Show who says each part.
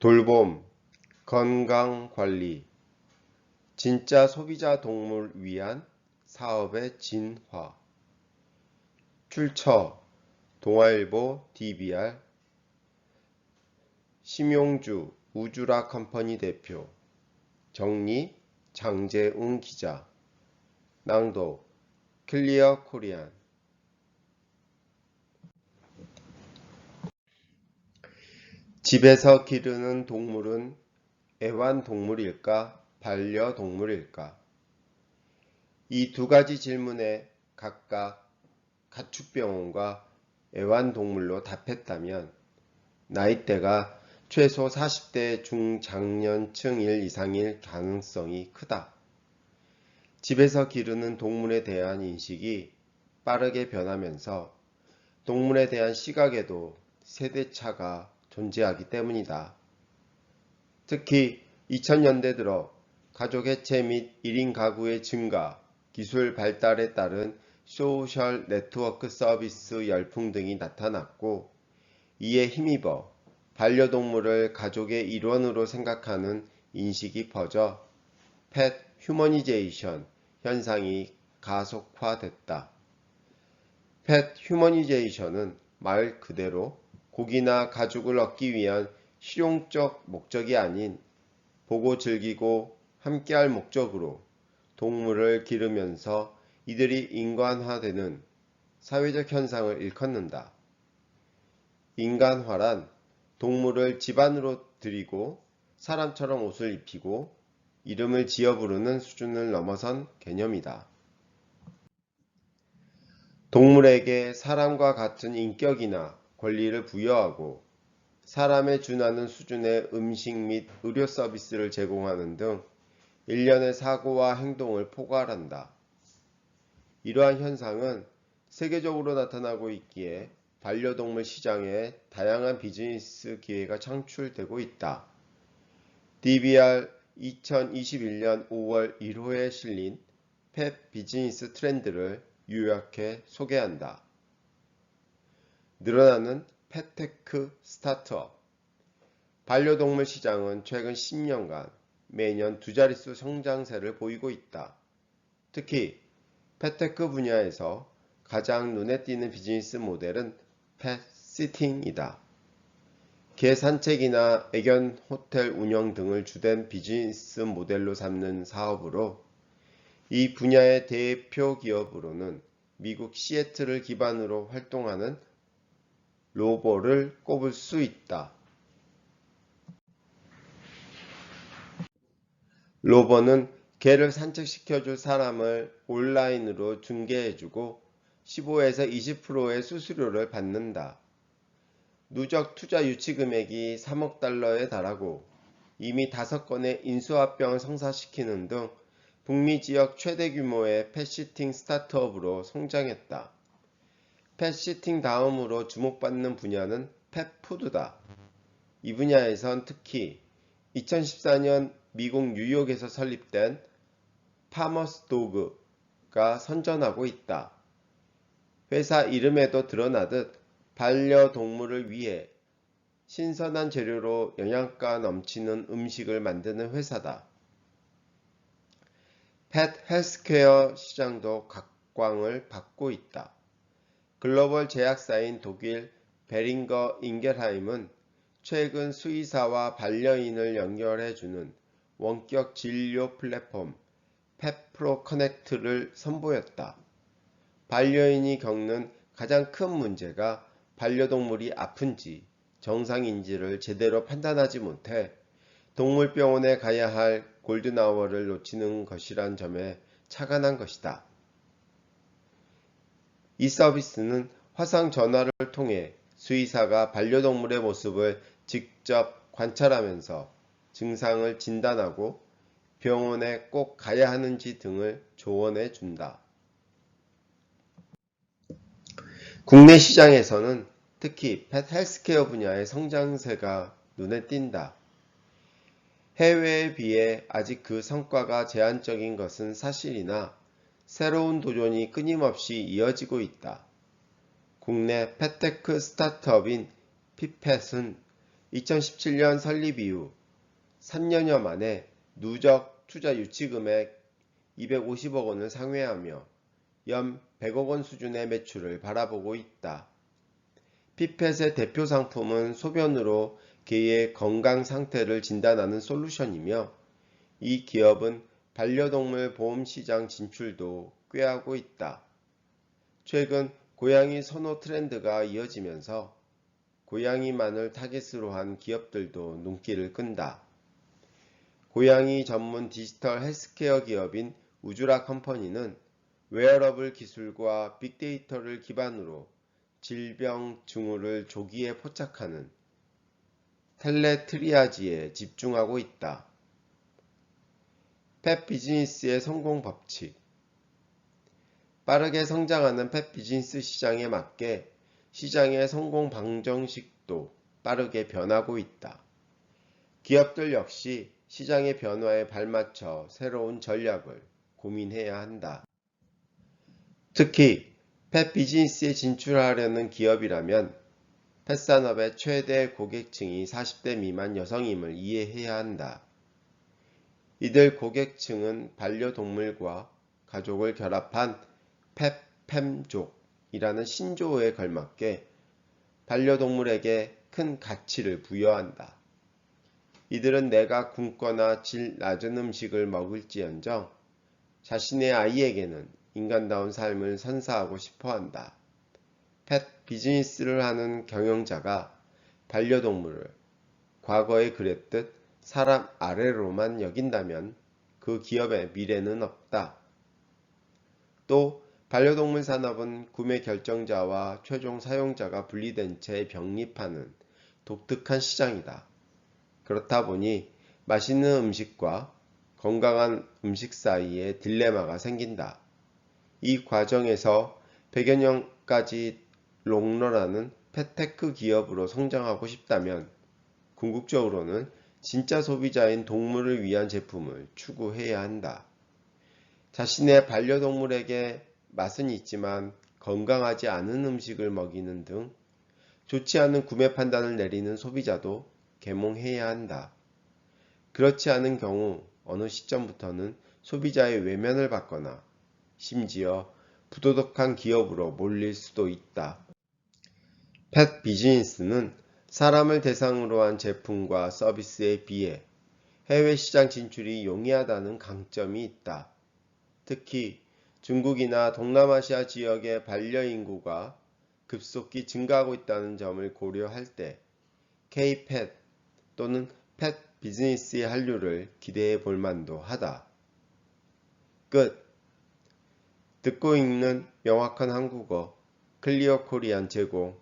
Speaker 1: 돌봄, 건강관리, 진짜 소비자 동물 위한 사업의 진화. 출처, 동아일보 DBR, 심용주 우주라 컴퍼니 대표, 정리 장재웅 기자, 낭독 클리어 코리안. 집에서 기르는 동물은 애완동물일까, 반려동물일까? 이 두 가지 질문에 각각 가축병원과 애완동물로 답했다면 나이대가 최소 40대 중장년층 일 이상일 가능성이 크다. 집에서 기르는 동물에 대한 인식이 빠르게 변하면서 동물에 대한 시각에도 세대차가 존재하기 때문이다. 특히 2000년대 들어 가족 해체 및 1인 가구의 증가, 기술 발달에 따른 소셜 네트워크 서비스 열풍 등이 나타났고 이에 힘입어 반려동물을 가족의 일원으로 생각하는 인식이 퍼져 펫 휴머니제이션 현상이 가속화됐다. 펫 휴머니제이션은 말 그대로 고기나 가죽을 얻기 위한 실용적 목적이 아닌 보고 즐기고 함께할 목적으로 동물을 기르면서 이들이 인간화되는 사회적 현상을 일컫는다. 인간화란 동물을 집안으로 들이고 사람처럼 옷을 입히고 이름을 지어 부르는 수준을 넘어선 개념이다. 동물에게 사람과 같은 인격이나 권리를 부여하고 사람에 준하는 수준의 음식 및 의료 서비스를 제공하는 등 일련의 사고와 행동을 포괄한다. 이러한 현상은 세계적으로 나타나고 있기에 반려동물 시장에 다양한 비즈니스 기회가 창출되고 있다. DBR 2021년 5월 1호에 실린 펫 비즈니스 트렌드를 요약해 소개한다. 늘어나는 펫테크 스타트업 반려동물 시장은 최근 10년간 매년 두 자릿수 성장세를 보이고 있다. 특히 펫테크 분야에서 가장 눈에 띄는 비즈니스 모델은 펫시팅이다. 개 산책이나 애견 호텔 운영 등을 주된 비즈니스 모델로 삼는 사업으로 이 분야의 대표 기업으로는 미국 시애틀을 기반으로 활동하는 로버를 꼽을 수 있다. 로버는 개를 산책시켜줄 사람을 온라인으로 중개해주고 15에서 20%의 수수료를 받는다. 누적 투자 유치 금액이 3억 달러에 달하고 이미 5건의 인수합병을 성사시키는 등 북미 지역 최대 규모의 펫시팅 스타트업으로 성장했다. 펫시팅 다음으로 주목받는 분야는 펫푸드다. 이 분야에선 특히 2014년 미국 뉴욕에서 설립된 파머스 도그가 선전하고 있다. 회사 이름에도 드러나듯 반려동물을 위해 신선한 재료로 영양가 넘치는 음식을 만드는 회사다. 펫 헬스케어 시장도 각광을 받고 있다. 글로벌 제약사인 독일 베링거 인겔하임은 최근 수의사와 반려인을 연결해주는 원격 진료 플랫폼 펫프로 커넥트를 선보였다. 반려인이 겪는 가장 큰 문제가 반려동물이 아픈지 정상인지를 제대로 판단하지 못해 동물병원에 가야 할 골든아워를 놓치는 것이란 점에 착안한 것이다. 이 서비스는 화상 전화를 통해 수의사가 반려동물의 모습을 직접 관찰하면서 증상을 진단하고 병원에 꼭 가야 하는지 등을 조언해 준다. 국내 시장에서는 특히 펫 헬스케어 분야의 성장세가 눈에 띈다. 해외에 비해 아직 그 성과가 제한적인 것은 사실이나 새로운 도전이 끊임없이 이어지고 있다. 국내 펫테크 스타트업인 피펫은 2017년 설립 이후 3년여 만에 누적 투자 유치 금액 250억 원을 상회하며 연 100억 원 수준의 매출을 바라보고 있다. 피펫의 대표 상품은 소변으로 개의 건강 상태를 진단하는 솔루션이며 이 기업은 반려동물 보험 시장 진출도 꾀하고 있다. 최근 고양이 선호 트렌드가 이어지면서 고양이만을 타깃으로 한 기업들도 눈길을 끈다. 고양이 전문 디지털 헬스케어 기업인 우주라 컴퍼니는 웨어러블 기술과 빅데이터를 기반으로 질병 징후를 조기에 포착하는 텔레트리아지에 집중하고 있다. 펫 비즈니스의 성공 법칙 빠르게 성장하는 펫 비즈니스 시장에 맞게 시장의 성공 방정식도 빠르게 변하고 있다. 기업들 역시 시장의 변화에 발맞춰 새로운 전략을 고민해야 한다. 특히 펫 비즈니스에 진출하려는 기업이라면 펫 산업의 최대 고객층이 40대 미만 여성임을 이해해야 한다. 이들 고객층은 반려동물과 가족을 결합한 펫팸족이라는 신조어에 걸맞게 반려동물에게 큰 가치를 부여한다. 이들은 내가 굶거나 질 낮은 음식을 먹을지언정 자신의 아이에게는 인간다운 삶을 선사하고 싶어 한다. 펫 비즈니스를 하는 경영자가 반려동물을 과거에 그랬듯 사람 아래로만 여긴다면 그 기업의 미래는 없다. 또 반려동물 산업은 구매 결정자와 최종 사용자가 분리된 채 병립하는 독특한 시장이다. 그렇다 보니 맛있는 음식과 건강한 음식 사이에 딜레마가 생긴다. 이 과정에서 100여 년까지 롱런하는 펫테크 기업으로 성장하고 싶다면 궁극적으로는 진짜 소비자인 동물을 위한 제품을 추구해야 한다. 자신의 반려동물에게 맛은 있지만 건강하지 않은 음식을 먹이는 등 좋지 않은 구매 판단을 내리는 소비자도 계몽해야 한다. 그렇지 않은 경우 어느 시점부터는 소비자의 외면을 받거나 심지어 부도덕한 기업으로 몰릴 수도 있다. 펫 비즈니스는 사람을 대상으로 한 제품과 서비스에 비해 해외 시장 진출이 용이하다는 강점이 있다. 특히 중국이나 동남아시아 지역의 반려인구가 급속히 증가하고 있다는 점을 고려할 때 K-펫 또는 펫 비즈니스의 한류를 기대해 볼 만도 하다. 끝. 듣고 읽는 명확한 한국어 클리어 코리안 제공